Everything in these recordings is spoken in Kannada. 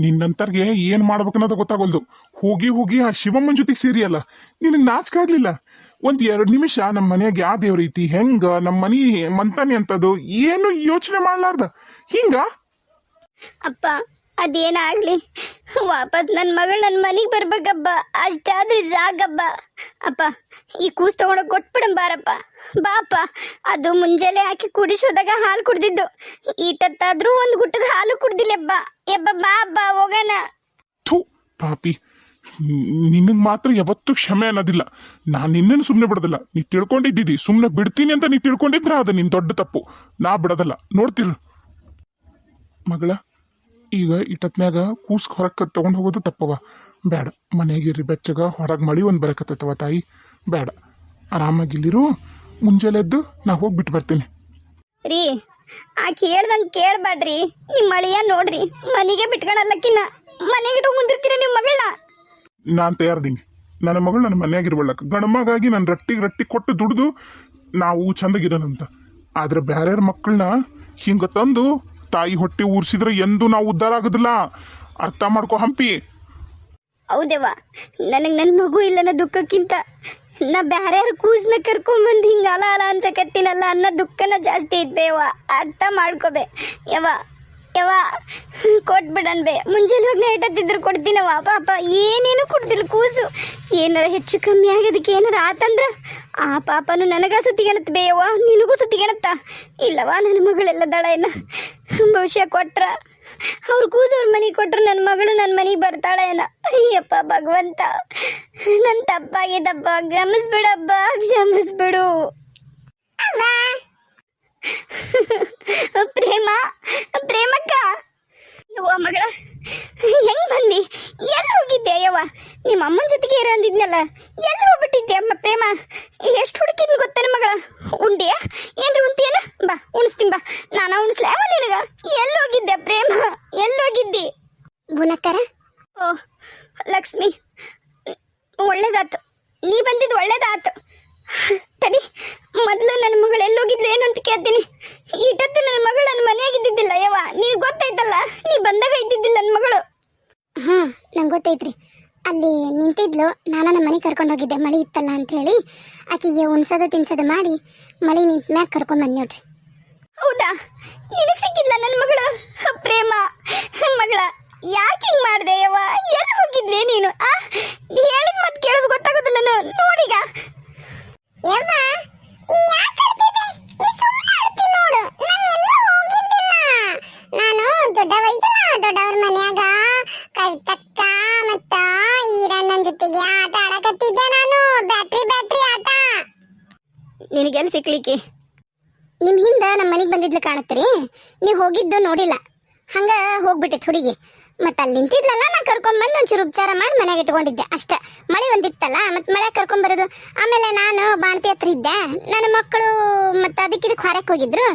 ನಿನ್ನಂತರ್ಗೆ ಏನ್ ಮಾಡ್ಬೇಕನ್ನೋದು ಗೊತ್ತಾಗಲ್ದು. ಹೋಗಿ ಹೋಗಿ ಆ ಶಿವಮ್ಮನ ಜೊತೆಗೆ ಸೇರಿಯಲ್ಲ. ನಿನಗೆ ನಾಚಿಕೆ ಆಗ್ಲಿಲ್ಲ. ಒಂದ್ ಎರಡು ನಿಮಿಷ ನಮ್ಮ ಮನೆಯಾಗ ಯಾವ ದೇವ್ರ ಐತಿ, ಹೆಂಗ ನಮ್ಮ ಮನಿ ಮಂತಾನೆ ಅಂತದು ಏನು ಯೋಚನೆ ಮಾಡ್ಲಾರ್ದ. ಹಿಂಗ? ಅಪ್ಪ ಅದೇನಾಗ್ಲಿ? ವಾಪಸ್ ನನ್ನ ಮಗಳು ನನ್ನ ಮನೆಗೆ ಬರ್ಬೇಕಪ್ಪ ಅಷ್ಟಾದ್ರೆ ಸಾಕಪ್ಪ ಅಪ್ಪ, ಈ ಕೂಸ್ ತಗೊಂಡೋಗಿ ಕೊಟ್ಬಿಡಂ ಬಾರಪ್ಪ. ಬಾಪ, ಅದು ಮುಂಜಾನೆ ಹಾಕಿ ಕುಡಿಸೋದಾಗ ಹಾಲು ಕುಡ್ದಿದ್ದು. ಈಟತ್ತಾದ್ರೂ ಒಂದು ಗುಟ್ಟಿಗೆ ಹಾಲು ಕುಡ್ದಿಲ್ಲಪ್ಪ ಎಬ್ಬ, ಬಾ ಬಾ, ಹೋಗೋಣ. ಥು, ಪಾಪಿ. ನಿನಗೆ ಮಾತ್ರ ಯಾವತ್ತೂ ಕ್ಷಮೆ ಅನ್ನೋದಿಲ್ಲ. ನಾನು ನಿನ್ನನ್ನು ಸುಮ್ಮನೆ ಬಿಡೋದಿಲ್ಲ. ನೀ ತಿಳ್ಕೊಂಡಿದ್ದಿದ್ದಿ ಸುಮ್ಮನೆ ಬಿಡ್ತೀನಿ ಅಂತ ನೀ ತಿಳ್ಕೊಂಡಿದ್ರ ಅದು ನಿನ್ ದೊಡ್ಡ ತಪ್ಪು. ನಾ ಬಿಡೋದಲ್ಲ. ನೋಡ್ತಿರು. ಮಗಳ ಈಗ ಇಟ್ಟತ್ನ್ಯಾಗ ಕೂಸ್ಕ್ ಹೊರಕ್ಕೆ ತಗೊಂಡು ಹೋಗೋದು ತಪ್ಪವ. ಬೇಡ ಮನೆಗಿರ್ರಿ ಬೆಚ್ಚಗ. ಹೊರಗೆ ಮಳಿ ಒಂದು ಬರಕತ್ತವ ತಾಯಿ. ಬೇಡ ಆರಾಮಾಗಿಲ್ಲಿರು ಮುಂಜಾನೆ ಎದ್ದು ನಾ ಹೋಗ್ಬಿಟ್ಟು ಬರ್ತೀನಿ. ರೀ ಆ ಕೇಳ್ದಂಗೆ ಕೇಳ್ಬೇಡ್ರಿ ನಿಮ್ಮ ಮಳಿಯ ನೋಡ್ರಿ. ಮನೆಗೆ ಬಿಟ್ಕೊಳಲ್ಲಕ್ಕಿನ್ನ ಮನೆಗೆ ಮುಂದಿರ್ತೀರ ನಿಮ್ಮ ಮಗಳನ್ನ? ನಾನು ತಯಾರ್ದೀನಿ. ನನ್ನ ಮಗಳು ನನ್ನ ಮನ್ಯಾಗಿರ್ಬಳ್ಳಕ ಗಣಮಗಾಗಿ ನನ್ನ ರಟ್ಟಿಗೆ ರಟ್ಟಿ ಕೊಟ್ಟು ದುಡ್ದು ನಾವು ಚಂದಗಿರೋನಂತ. ಆದ್ರೆ ಬ್ಯಾರ್ಯಾರ ಮಕ್ಕಳನ್ನ ಹಿಂಗ ತಂದು ತಾಯಿ ಹೊಟ್ಟೆ ಊರ್ಸಿದ್ರೆ ಎಂದು ನಾವು ಉದ್ಧಾರ ಆಗೋದಿಲ್ಲ. ಅರ್ಥ ಮಾಡ್ಕೊ ಹಂಪಿ. ಹೌದೇವ ನನಗೆ ನನ್ನ ಮಗು ಇಲ್ಲ ಇಲ್ಲನ ದುಃಖಕ್ಕಿಂತ ನಾ ಬ್ಯಾರ್ಯಾರ ಕೂಸ್ನ ಕರ್ಕೊಂಬಂದು ಹಿಂಗೆ ಅಲ ಅಲ ಅನ್ಸಕತ್ತೀನಲ್ಲ ಅನ್ನೋ ದುಃಖನ ಜಾಸ್ತಿ ಐತ್ಬೇವ ಅರ್ಥ ಮಾಡ್ಕೋಬೆ. ಯವ ಯವ ಕೊಟ್ಬಿಡನ್ ಬೇ. ಮುಂಜಾನೆ ಹೋಗಿ ನೈಟ್ ಹತ್ತಿದ್ರು ಕೊಡ್ತೀನವ ಪಾಪ ಏನೇನು ಕೊಡ್ತಿಲ್ಲ ಕೂಸು. ಏನಾರ ಹೆಚ್ಚು ಕಮ್ಮಿ ಆಗೋದಕ್ಕೆ ಏನಾರ ಆತಂದ್ರ? ಆ ಪಾಪನು ನನಗ ಸುತ್ತಿಗೆಣತ್ ಬೇಯವ್ವ ನಿನಗೂ ಸುತ್ತಿಗೆಣತ್ತ ಇಲ್ಲವಾ ನನ್ನ ಮಗಳೆಲ್ಲ ದಳ ಏನ ಬಹುಶಃ ಕೊಟ್ರ. ಅವ್ರ ಕೂಸು ಅವ್ರ ಮನೆಗೆ ಕೊಟ್ರು ನನ್ನ ಮಗಳು ನನ್ನ ಮನೆಗೆ ಬರ್ತಾಳೆ ಏನ ಅಯ್ಯಪ್ಪ ಭಗವಂತ. ನನ್ನ ತಪ್ಪಾಗಿದ್ದಪ್ಪ ಕ್ಷಮಿಸ್ಬಿಡಪ್ಪ ಕ್ಷಮಿಸ್ಬಿಡು. ಪ್ರೇಮ ಪ್ರೇಮಕ್ಕ ಯವ್ವ ಮಗಳ ಹೆಂಗ್ ಬಂದಿ ಎಲ್ಲಿ ಹೋಗಿದ್ದೆ ಯವ್ವ ನಿಮ್ಮ ಅಮ್ಮನ ಜೊತೆಗೆ ಇರೋ ಅಂದಿದ್ನಲ್ಲ ಎಲ್ಲಿ ಹೋಗ್ಬಿಟ್ಟಿದ್ದೆ ಅಮ್ಮ ಪ್ರೇಮ? ಎಷ್ಟು ಹುಡುಕಿದ್ನ ಗೊತ್ತೇನ ಮಗಳ? ಉಂಡಿಯ? ಏನ್ರಿ ಉಂತಿಯೇನ ಬಾ ಉಣಿಸ್ತೀನಿ ಬಾ. ನಾನು ಉಣಿಸ್ಲೇವ ನಿನಗ? ಎಲ್ಲಿ ಹೋಗಿದ್ದೆ ಪ್ರೇಮ? ಎಲ್ಲಿ ಹೋಗಿದ್ದಿ? ಗುಣಕರ ಓ ಲಕ್ಷ್ಮಿ ಒಳ್ಳೇದಾತು. ನೀ ಬಂದಿದ್ದು ಒಳ್ಳೇದಾತು. ತಡಿ ಮೊದಲು ನನ್ನ ಮಗಳು ಎಲ್ಲೋಗಿದ್ಲು ಏನು ಅಂತ ಕೇಳ್ತೀನಿ. ಇಟ್ಟತ್ತು ನನ್ನ ಮಗಳು ನನ್ನ ಮನೆಯಾಗಿದ್ದಿದ್ದಿಲ್ಲ ಯವ್ವ. ನೀನು ಗೊತ್ತಾಯ್ತಲ್ಲ? ನೀ ಬಂದಾಗ ಇದ್ದಿದ್ದಿಲ್ಲ ನನ್ನ ಮಗಳು. ಹಾಂ ನಂಗೆ ಗೊತ್ತೈತ್ರಿ ಅಲ್ಲಿ ನಿಂತಿದ್ಲು. ನಾನು ನಮ್ಮ ಮನೆಗೆ ಕರ್ಕೊಂಡು ಹೋಗಿದ್ದೆ. ಮಳೆ ಇತ್ತಲ್ಲ ಅಂತ ಹೇಳಿ ಆಕೆಗೆ ಉಣ್ಸೋದು, ತಿನ್ಸೋದು ಮಾಡಿ ಮಳೆ ನಿಂತ ಮ್ಯಾಗ ಕರ್ಕೊಂಡು ಬಂದ್ ನೋಡ್ರಿ. ಹೌದಾ? ನಿನಗೆ ಸಿಕ್ಕಿದ್ಲ ನನ್ನ ಮಗಳು? ಪ್ರೇಮ. ಮಗಳ. ಯಾಕೆ ಹಿಂಗೆ ಮಾಡಿದೆ ಯವ್ವ? ಎಲ್ಲಿ ಹೋಗಿದ್ಲೆ ನೀನು? ಆ? ಹೇಳಿದ ಮತ್ತೆ ಕೇಳೋದು ಗೊತ್ತಾಗೋದಿಲ್ಲ ನೋಡಿಗ. ಯವ್ವ, ನೀ ಯಾಕೆ ನೋಡು. ನಾನು ಎಲ್ಲೂ ನಿನಗೆಲ್ಲಿ ಸಿಕ್ಲಿಕ್ಕೆ? ನಿಮ್ಮ ಹಿಂದ ನಮ್ಮ ಮನೆಗೆ ಬಂದಿದ್ಲು ಕಾಣತ್ರಿ ನೀವು ಹೋಗಿದ್ದು ನೋಡಿಲ್ಲ. ಹಂಗ ಹೋಗ್ಬಿಟ್ಟಿತ್ತು ಹುಡುಗಿ. ಮತ್ತೆ ಅಲ್ಲಿ ನಿಂತಿದ್ಲಲ್ಲ, ನಾ ಕರ್ಕೊಂಬಂದು ಒಂಚೂರು ಉಪಚಾರ ಮಾಡಿ ಮನೆಗೆ ಇಟ್ಕೊಂಡಿದ್ದೆ ಅಷ್ಟೇ. ಮಳೆ ಒಂದಿತ್ತಲ್ಲ, ಮತ್ತೆ ಮಳೆ ಕರ್ಕೊಂಬರೋದು ಆಮೇಲೆ ನಾನು ಬಾಣತಿ ಹತ್ರ ಇದ್ದೆ. ನನ್ನ ಮಕ್ಕಳು ಮತ್ತೆ ಅದಕ್ಕೆ ಇದಕ್ಕೆ ಹೊರಕ್ಕೆ ಹೋಗಿದ್ರು.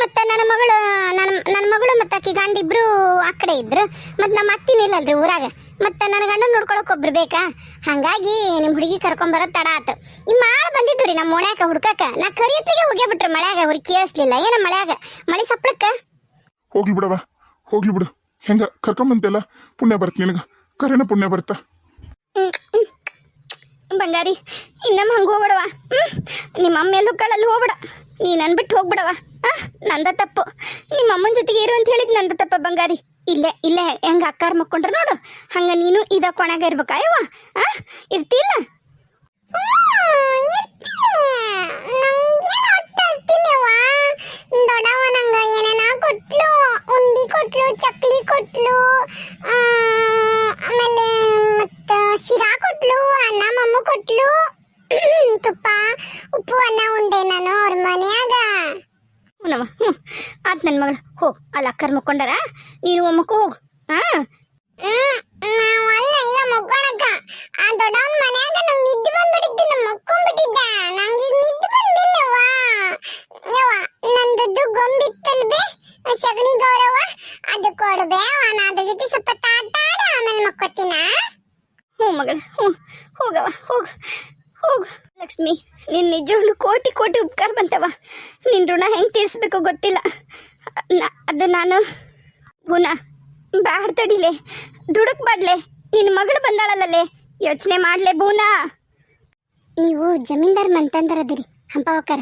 ಮತ್ತೆ ನನ್ನ ಮಗಳು, ನನ್ನ ನನ್ನ ಮಗಳು ಮತ್ತೆ ಆಕಿ ಗಂಡ ಇಬ್ರು ಆ ಕಡೆ ಇದ್ರು. ಮತ್ತೆ ನಮ್ಮ ಅತ್ತಿನ ಇಲ್ಲಲ್ರಿ ಊರಾಗ. ಮತ್ತೆ ನನ್ನ ಗಂಡ ನೋಡ್ಕೊಳಕ್ ಒಬ್ರು ಬೇಕಾ? ಹಂಗಾಗಿ ನಿಮ್ಮ ಹುಡುಗಿ ಕರ್ಕೊಂಬರೋದು ತಡ ಆತು. ನಿಮ್ಮ ಆಳು ಬಂದಿದ್ದು ರೀ ನಮ್ಮ ಓಣ್ಯಾಕ ಹುಡ್ಕಕ್ಕ. ನಾ ಕರಿಯತ್ತಿಗೆ ಹೋಗೇ ಬಿಟ್ರು ಮಳೆಯಾಗ, ಅವ್ರಿಗೆ ಕೇಳಿಸ್ಲಿಲ್ಲ. ಏನ ಮಳೆಯಾಗ? ಮಳೆ ಸಪ್ಳಕ್ಕ ಹೋಗ್ಲಿ ಬಿಡವ ಹೋಗ್ಲಿ ಬಿಡು. ಹೆಂಗ? ಕರ್ಕೊಂಬಂತೆಲ್ಲ ಪುಣ್ಯ ಬರುತ್ತೆ ನಿನಗ. ಕರೆನ ಪುಣ್ಯ ಬರುತ್ತಾ? ಬಂಗಾರಿ ಇನ್ನಮ್ಮ ಹಂಗೆ ಹೋಗ್ಬಿಡವ? ನಿಮ್ಮ ಅಮ್ಮ ಎಲ್ಲೂ ಕಳಲ್ಲಿ ಹೋಗ್ಬಿಡ. ನನ್ ಬಿಟ್ಟು ಹೋಗ್ಬಿಡವ? ನಂದ ತಪ್ಪು. ನಿಮ್ಮ ಅಮ್ಮನ ಜೊತೆಗೆ ಇರು ಅಂತ ಹೇಳಿದ್ ನಂದ ತಪ್ಪ ಬಂಗಾರಿ. ಇಲ್ಲೇ ಇಲ್ಲೇ ಹೆಂಗ ಅಕ್ಕಾರ ಮಕ್ಕೊಂಡ್ರ ನೋಡು. ಹಂಗ ನೀನು ಇದ ಕೊಣಾಗ ಇರ್ಬೇಕಾಯವ್ವ ಆ, ಇರ್ತಿಲ್ಲ? ದೊಡ್ಡವ ನಂಗ ಏನೇನ ಕೊಟ್ಲು. ಉಂಡಿ ಕೊಟ್ಲು ಚಕ್ಲಿ ಕೊಟ್ಲು ಆ, ಆಮೇಲೆ ಮತ್ತ ಶಿರಾ ಕೊಟ್ಲು ಅನ್ನ ಮಮ್ಮ ಕೊಟ್ಲು. ತುಪ್ಪ ಉಪ್ಪು ಅನ್ನ ಉಂಡೆ ನಾನು ಅವ್ರ ಮನ್ಯಾಗ. ಹ್ಞೂ ಆತ್ ನನ್ನ ಮಗಳು ಹೋಗ್. ಅಲ್ಲಿ ಅಕ್ಕರ್ ಮಕ್ಕೊಂಡಾರ? ನೀನು ಒಮ್ಮಕ್ಕೂ ಹೋಗು. ಹಾ? ನಿನ್ನ ಋಣ ಹೆಂಗೆ ತೀರಿಸ್ಬೇಕು ಗೊತ್ತಿಲ್ಲ. ಅದು ನಾನು, ಗುಣ. ಬ್ಯಾಡ್ ತಡಿಲೆ ದುಡುಕ್ ಬಾಡ್ಲೆ. ನಿನ್ನ ಮಗಳು ಬಂದಾಳಲ್ಲೇ ಯೋಚನೆ ಮಾಡ್ಲೆ ಬೂನಾ ನೀವು ಜಮೀನ್ದಾರ್ ಮಂತಂದರದಿರಿ ಹಂಪಾವಕರ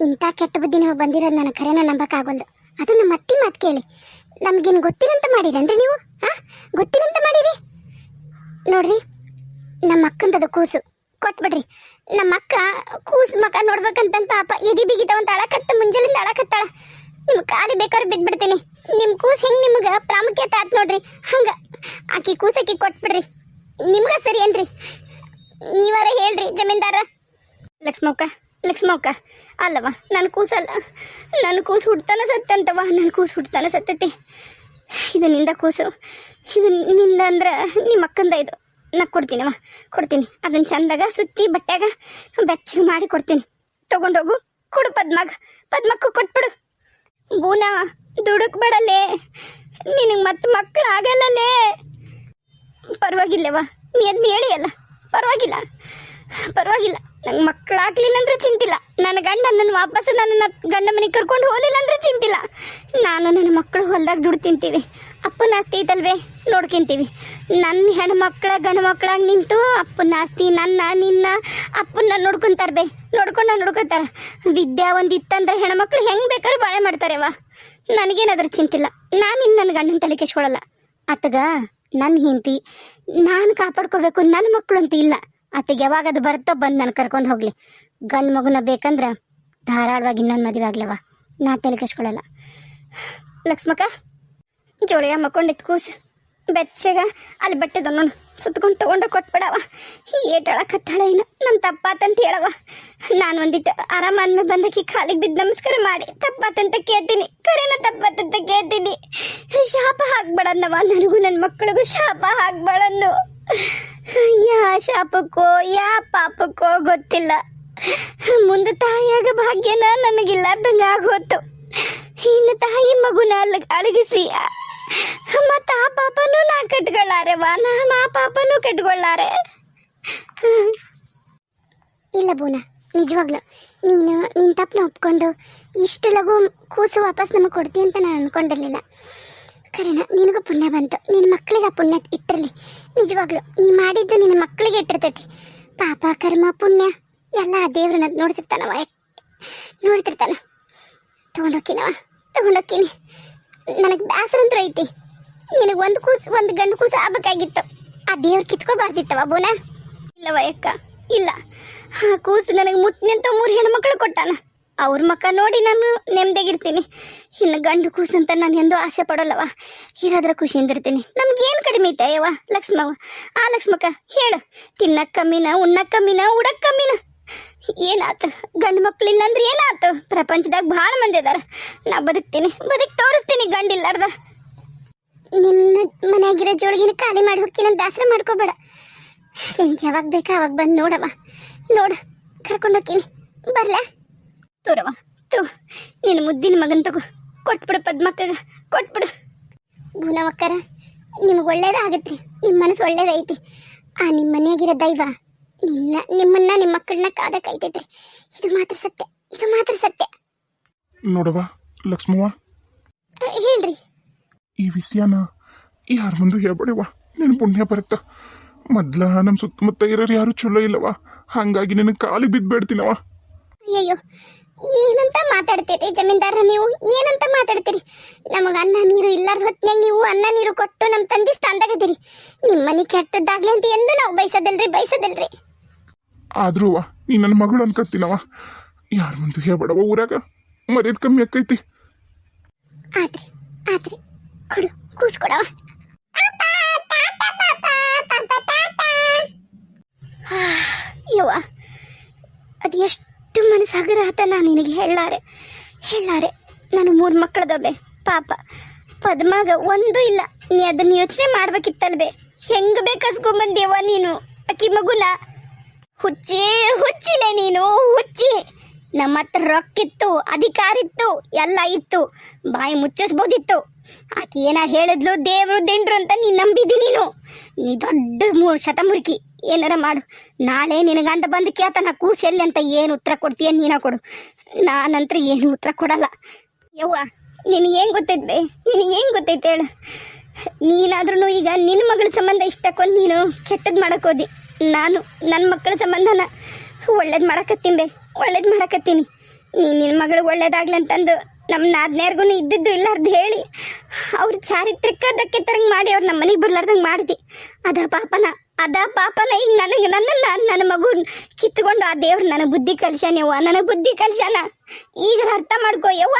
ಇಂಥ ಕೆಟ್ಟ ಬುದ್ಧಿ ನೀವು ಬಂದಿರೋದು ನನ್ನ ಖರೇನ ನಂಬಕ್ಕಾಗಲ್ದು. ಅದು ನಮ್ಮ ಅತ್ತಿ ಮಾತು ಕೇಳಿ. ನಮ್ಗೇನು ಗೊತ್ತಿರಂತ ಅಂದ್ರೆ ನೀವು? ಹಾ ಗೊತ್ತಿರಂತ ಮಾಡಿರಿ? ನೋಡ್ರಿ ನಮ್ಮ ಅಕ್ಕಂದದು ಕೂಸು. ಕೊಟ್ಬಿಡ್ರಿ. ನಮ್ಮ ಅಕ್ಕ ಕೂಸು ಮಕ ನೋಡ್ಬೇಕಂತ ಪಾಪ ಎದಿ ಬಿಗಿತಾವಂತ ಅಳಕತ್ತ ಮುಂಜಾಲಿಂದ ಅಳಕತ್ತಾಳ. ನಿಮ್ ಕಾಲಿ ಬೇಕಾದ್ರೆ ಬಿದ್ಬಿಡ್ತೀನಿ. ನಿಮ್ ಕೂಸ್ ಹೆಂಗ್ ನಿಮ್ಗ ಪ್ರಾಮುಖ್ಯತೆ ಆತ್ ನೋಡ್ರಿ. ಹಂಗ ಆಕಿ ಕೂಸಕಿ ಕೊಟ್ಬಿಡ್ರಿ. ನಿಮ್ಗ ಸರಿ ಏನ್ರಿ? ನೀವಾರ ಹೇಳ್ರಿ ಜಮೀನ್ದಾರ. ಲಕ್ಷ್ಮಕ್ಕ ಲಕ್ಷ್ಮಕ್ಕ ಅಲ್ಲವ ನನ್ನ ಕೂಸಲ್ಲ ನನ್ನ ಕೂಸು ಹುಡ್ತಾನ ಸತ್ತಂತವ ನನ್ನ ಕೂಸು ಹುಡ್ತಾನ ಸತ್ತೈತಿ ಇದು ನಿಂದ ಕೂಸು. ಇದು ನಿಂದ ನಿಮ್ಮ ಅಕ್ಕಂದ ಇದು. ನಾ ಕೊಡ್ತೀನಮ್ಮ ಕೊಡ್ತೀನಿ. ಅದನ್ನ ಚಂದಾಗ ಸುತ್ತಿ ಬಟ್ಟೆಗ ಬೆಚ್ಚಗೆ ಮಾಡಿ ಕೊಡ್ತೀನಿ. ತಗೊಂಡೋಗು ಕೊಡು ಪದ್ಮಗ. ಪದ್ಮಕ್ಕೂ ಕೊಟ್ಬಿಡು. ಬೂನಾ ದುಡುಕ್ ಬೇಡಲ್ಲೇ ನಿನಗೆ ಮತ್ತೆ ಮಕ್ಕಳು ಆಗಲ್ಲಲೇ ಪರವಾಗಿಲ್ಲವಾ, ನೀ ಅದನ್ನ ಹೇಳಿ ಅಲ್ಲ ಪರವಾಗಿಲ್ಲ. ಪರವಾಗಿಲ್ಲ. ನಂಗೆ ಮಕ್ಕಳಾಗ್ಲಿಲ್ಲ ಅಂದ್ರೆ ಚಿಂತಿಲ್ಲ. ನನ್ನ ಗಂಡ ನನ್ನ ವಾಪಸ್ ನನ್ನ ಗಂಡ ಮನೆಗೆ ಕರ್ಕೊಂಡು ಹೋಗಲಿಲ್ಲ ಅಂದ್ರೆ ಚಿಂತಿಲ್ಲ. ನಾನು ನನ್ನ ಮಕ್ಕಳು ಹೊಲ್ದಾಗ ದುಡ್ಡು ತಿಂತೀವಿ. ಅಪ್ಪನ ಆಸ್ತಿ ಐತಲ್ವೇ? ನೋಡ್ಕೊಂತೀವಿ. ನನ್ನ ಹೆಣ್ಮಕ್ಳ, ಗಂಡು ಮಕ್ಕಳಾಗಿ ನಿಂತು ಅಪ್ಪನ ಆಸ್ತಿ ನನ್ನ, ನಿನ್ನ ಅಪ್ಪನ ನೋಡ್ಕೊಂತಾರ ಬೇ. ನೋಡ್ಕೊಂಡು ನೋಡ್ಕೊತಾರ. ವಿದ್ಯಾ ಒಂದು ಇತ್ತಂದ್ರೆ ಹೆಣ್ಮಕ್ಳು ಹೆಂಗೆ ಬೇಕಾದ್ರೂ ಬಾಳೆ ಮಾಡ್ತಾರೆವ ನನಗೇನಾದ್ರೂ ಚಿಂತಿಲ್ಲ. ನಾನು ಇನ್ನು ನನ್ನ ಗಂಡನ ತಲೆ ಕೆಚ್ಕೊಳ್ಳಲ್ಲ ಅತ್ತಗ ನನ್ನ ಹೆಂಡತಿ, ನಾನು ಕಾಪಾಡ್ಕೋಬೇಕು. ನನ್ನ ಮಕ್ಕಳು ಅಂತ ಇಲ್ಲ. ಆತಗೆ ಯಾವಾಗ ಅದು ಬರುತ್ತೋ ಬಂದು ನಾನು ಕರ್ಕೊಂಡು ಹೋಗ್ಲಿ. ಗಂಡು ಮಗುನ ಬೇಕಂದ್ರೆ ಧಾರಾಳವಾಗಿ ಇನ್ನೊಂದು ಮದುವೆ ಆಗ್ಲವ. ನಾ ತಲೆ ಕೆಚ್ಕೊಳ್ಳಲ್ಲ ಲಕ್ಷ್ಮಕ್ಕ ಜೋಳಿಯ ಮಕ್ಕೊಂಡಿತ್ತು ಕೂಸು. ಬೆಚ್ಚಗ, ಅಲ್ಲಿ ಬಟ್ಟೆ ನೋಡು ಸುತ್ಕೊಂಡು ತಗೊಂಡು ಕೊಟ್ಬಿಡವ. ಏಟಳಕತ್ತಾಳ ಏನು? ನನ್ನ ತಪ್ಪಾತಂತ ಹೇಳವ. ನಾನು ಒಂದಿಟ್ಟು ಆರಾಮ ಅಂದ್ಮೇಲೆ ಬಂದಕ್ಕೆ ಕಾಲಿಗೆ ಬಿದ್ದು ನಮಸ್ಕಾರ ಮಾಡಿ. ತಪ್ಪಾತಂತ ಕೇಳ್ತೀನಿ. ಕರೆನ ತಪ್ಪಾತಂತ ಕೇಳ್ತೀನಿ. ಶಾಪ ಹಾಕ್ಬೇಡನ್ನವ. ನನಗೂ ನನ್ನ ಮಕ್ಕಳಿಗೂ ಶಾಪ ಹಾಕ್ಬೇಡನ್ನು. ಯಾ ಶಾಪಕ್ಕೋ, ಯಾ ಪಾಪಕ್ಕೋ ಗೊತ್ತಿಲ್ಲ. ಮುಂದೆ ತಾಯಿಯಾಗ ಭಾಗ್ಯನ ನನಗಿಲ್ಲಾರ್ದಂಗ ಆಗೋತು. ಇನ್ನು ತಾಯಿ ಮಗುನ ಅಳಗಿಸಿ, ಮತ್ತ ಆ ಪಾಪನೂ ನಾ ಕಟ್ಕೊಳ್ಳಾರೆವಾ ನಾನು ಆ ಪಾಪನೂ ಕಟ್ಕೊಳ್ಳಾರೆ ಇಲ್ಲ ಬೋನ ನಿಜವಾಗ್ಲು. ನೀನು ನಿನ್ನ ತಪ್ಪನ್ನ ಒಪ್ಕೊಂಡು ಇಷ್ಟು ಲಘು ಕೂಸು ವಾಪಸ್ ನಮಗೆ ಕೊಡ್ತಿ ಅಂತ ನಾನು ಅನ್ಕೊಂಡಿರ್ಲಿಲ್ಲ. ಕರೆನ, ನಿನಗೂ ಪುಣ್ಯ ಬಂತು. ನಿನ್ನ ಮಕ್ಕಳಿಗೆ ಆ ಪುಣ್ಯ ಇಟ್ಟಿರಲಿ ನಿಜವಾಗ್ಲು, ನೀ ಮಾಡಿದ್ದು ನಿನ್ನ ಮಕ್ಕಳಿಗೆ ಇಟ್ಟಿರ್ತೈತಿ. ಪಾಪ, ಕರ್ಮ, ಪುಣ್ಯ, ಎಲ್ಲ ಆ ದೇವ್ರನ್ನ ನೋಡ್ತಿರ್ತಾನವ. ನೋಡ್ತಿರ್ತಾನ. ತಗೊಂಡೋಕಿನವ ತಗೊಂಡೋಕಿನಿ ನನಗೆ ಬೇಸರ ಅಂತೂ ಐತಿ. ನಿನಗೆ ಒಂದು ಕೂಸು, ಒಂದು ಗಂಡು ಕೂಸು ಆಗ್ಬೇಕಾಗಿತ್ತು. ಆ ದೇವ್ರು ಕಿತ್ಕೋಬಾರ್ದಿತ್ತವ ಬೋನ ಇಲ್ಲ ವಯಕ್ಕ ಇಲ್ಲ. ಆ ಕೂಸು ನನಗೆ ಮುತ್ತಿನಂತ ಮೂರು ಹೆಣ್ಮಕ್ಳು ಕೊಟ್ಟಾನ. ಅವ್ರ ಮಕ್ಕ ನೋಡಿ ನಾನು ನೆಮ್ಮದಿಗಿರ್ತೀನಿ ಇನ್ನು ಗಂಡು ಕೂಸಂತ ನಾನು ಎಂದೂ ಆಸೆ ಪಡೋಲ್ಲವ ಇರೋದ್ರ ಖುಷಿಯಿಂದ ಇರ್ತೀನಿ ನಮ್ಗೇನು ಕಡಿಮೆ ಐತೆ ಅಯ್ಯವ ಲಕ್ಷ್ಮವ ಆ ಲಕ್ಷ್ಮಕ್ಕ, ಹೇಳು. ತಿನ್ನಕ್ಕೆ ಕಮ್ಮಿನ ಉಣ್ಣಕ್ಕೆ ಕಮ್ಮಿನ ಉಡಕ್ಕೆ ಕಮ್ಮಿನ. ಏನಾಯ್ತು ಗಂಡು ಮಕ್ಳಿಲ್ಲ ಅಂದ್ರೆ ಏನಾಯ್ತು ಪ್ರಪಂಚದಾಗ ಭಾಳ ಮಂದಿ ಅದಾರ ನಾ ಬದುಕ್ತೀನಿ. ಬದುಕ್ ತೋರಿಸ್ತೀನಿ ಗಂಡಿಲ್ಲಾರ್ದ ನಿನ್ನ ಮನೆಯಾಗಿರೋ ಜೋಳಿಗೆನ ಖಾಲಿ ಮಾಡಿ ಹೋಗ್ತೀನಿ ದಾಸರ ಮಾಡ್ಕೋಬೇಡ. ನಿನ್ಗೆ ಯಾವಾಗ ಬೇಕಾ ಅವಾಗ ಬಂದು ನೋಡವ ನೋಡು, ಕರ್ಕೊಂಡು ಹೋಗ್ತೀನಿ. ಬರ್ಲಾ? ತೋರವ ತೂ ನಿನ್ನ ಮುದ್ದಿನ ಮಗನ ತಗೋ. ಕೊಟ್ಬಿಡು ಪದ್ಮಕ್ಕಗ ಕೊಟ್ಬಿಡು. ಭೂಲವಕ್ಕರ ನಿಮ್ಗೆ ಒಳ್ಳೇದಾಗತ್ರಿ ನಿಮ್ಮ ಮನಸ್ಸು ಒಳ್ಳೇದೈತಿ ಆ ನಿಮ್ಮ ಮನೆಯಾಗಿರೋ ದೈವ ನಿನ್ನ ನಿಮ್ಮನ್ನ ನಿಮ್ಮ ಮಕ್ಕಳನ್ನ ಕಾದಕ್ಕೈತೈತ್ರಿ ಇದು ಮಾತ್ರ ಸತ್ಯ ಇದು ಮಾತ್ರ ಸತ್ಯ. ನೋಡವ್ವ ಲಕ್ಷ್ಮವ್ವ. ಹೇಳ್ರಿ. ಈ ವಿಷಯನ ಯಾರ ಮುಂದೆ ಹೇಳ್ಬಿಡವ ನಿನ್ನ ಪುಣ್ಯ ಬರುತ್ತ. ಮೊದ್ಲ ನಮ್ಮ ಸುತ್ತಮುತ್ತ ಇರೋರು ಯಾರು ಚಲೋ ಇಲ್ಲವ ಹಂಗಾಗಿ ನಿನ್ನ ಕಾಲಿಗೆ ಬಿದ್ದು ಬೇಡ್ತೀನವ ಅಯ್ಯಯ್ಯೋ ಏನಂತ ಮಾತಾಡ್ತೀರಿ ಜಮೀನ್ದಾರ ನೀವು? ಏನಂತ ಮಾತಾಡ್ತೀರಿ? ನಮಗೆ ಅನ್ನ ನೀರು ಇಲ್ಲಾರ ಹೊತ್ನ್ಯಾಗ ನೀವು ಅನ್ನ ನೀರು ಕೊಟ್ಟು ನಮ್ಮ ತಂದೆ ಸ್ಥಾನದಾಗದಿರಿ ನಿಮ್ಮ ಮನೆ ಕೆಟ್ಟದ್ದಾಗ್ಲಿ ಅಂತ ಎಂದು ನಾವು ಬಯಸದಲ್ರಿ ಬಯಸದಲ್ರಿ. ಆದ್ರೂ ನೀ ನನ್ನ ಮಗಳು ಅನ್ಕತ್ತಿನವ ಯಾರ ಮುಂದೆ ಹೇಳ್ಬೇಡವ ಊರಾಗ? ಮರ್ಯಾದ ಕಮ್ಮಿ ಆಕೈತಿ. ಆತ್ರಿ ಆತ್ರಿ. ಕೊಡು ಕೂಸ್ಕೊಡವ ಯವ್ವ ಅದು ಎಷ್ಟು ಮನಸ್ಸಾಗರ ಆತ ನಾನು ನಿನಗೆ ಹೇಳಾರೆ ಹೇಳಾರೆ ನಾನು ಮೂರು ಮಕ್ಕಳದೊಬ್ಬೆ. ಪಾಪ, ಪದ್ಮಾಗ ಒಂದು ಇಲ್ಲ. ನೀ ಅದನ್ನ ಯೋಚನೆ ಮಾಡ್ಬೇಕಿತ್ತಲ್ಬೆ ಹೆಂಗ ಬೇಕಸ್ಕೊಂಬಂದೇವ ನೀನು? ಅಕ್ಕಿ ಮಗುನ? ಹುಚ್ಚಿ, ಹುಚ್ಚಿಲೆ ನೀನು, ಹುಚ್ಚಿ. ನಮ್ಮ ಹತ್ರ ರೊಕ್ಕಿತ್ತು ಅಧಿಕಾರ ಇತ್ತು, ಎಲ್ಲ ಇತ್ತು. ಬಾಯಿ ಮುಚ್ಚಿಸ್ಬೋದಿತ್ತು. ಆಕಿ ಏನ ಹೇಳಿದ್ಲು ದೇವ್ರು, ದಿಂಡ್ರು ಅಂತ ನೀ ನಂಬಿದಿ ನೀನು. ನೀ ದೊಡ್ಡ ಮೂರು ಶತಮುರುಕಿ ಏನಾರ ಮಾಡು. ನಾಳೆ ನಿನ್ನ ಗಂಡ ಬಂದು ಕೇಳ್ತಾನ ಕೂಸೆಲ್ಲಿ ಅಂತ ಏನು ಉತ್ತರ ಕೊಡ್ತೀಯ? ನೀನ ಕೊಡು. ನಾನಂತ್ರ ಏನು ಉತ್ತರ ಕೊಡಲ್ಲ. ಯವ್ವ, ನಿನಗೆ ಏನು ಗೊತ್ತೈತೆ ನೀನು ಏನು ಗೊತ್ತೈತೆ ಹೇಳು. ನೀನಾದ್ರೂ ಈಗ ನಿನ್ನ ಮಗಳ ಸಂಬಂಧ ಇಷ್ಟಕ್ಕೊಂದು ನೀನು ಕೆಟ್ಟದ್ದು ಮಾಡೋಕ್ಕೋದಿ ನಾನು ನನ್ನ ಮಕ್ಕಳ ಸಂಬಂಧನ ಒಳ್ಳೇದು ಮಾಡಕತ್ತೀನಿ ಬೇ. ಒಳ್ಳೇದು ಮಾಡಕತ್ತೀನಿ. ನೀನು ನಿನ್ನ ಮಗಳಿಗೆ ಒಳ್ಳೇದಾಗ್ಲಿ ಅಂತಂದು ನಮ್ಮ ನಾದ್ನೇರ್ಗು ಇದ್ದಿದ್ದು ಇಲ್ಲಾರ್ದು ಹೇಳಿ, ಅವ್ರ ಚಾರಿತ್ರಿಕ ಧಕ್ಕೆ ತರಂಗೆ ಮಾಡಿ, ಅವ್ರು ನಮ್ಮ ಮನೆಗೆ ಬರ್ಲಾರ್ದಂಗೆ ಮಾಡ್ದಿ. ಅದ ಪಾಪನ ಅದ ಪಾಪನ ಈಗ ನನಗೆ ನನ್ನನ್ನು ನನ್ನ ಮಗು ಕಿತ್ಕೊಂಡು ಆ ದೇವ್ರು ನನಗೆ ಬುದ್ಧಿ ಕಲ್ಸ್ಯಾನ ಯವ್ವ? ನನಗೆ ಬುದ್ಧಿ ಕಲ್ಸ್ಯಾನ? ಈಗ ಅರ್ಥ ಮಾಡ್ಕೋ ಯವ್ವ.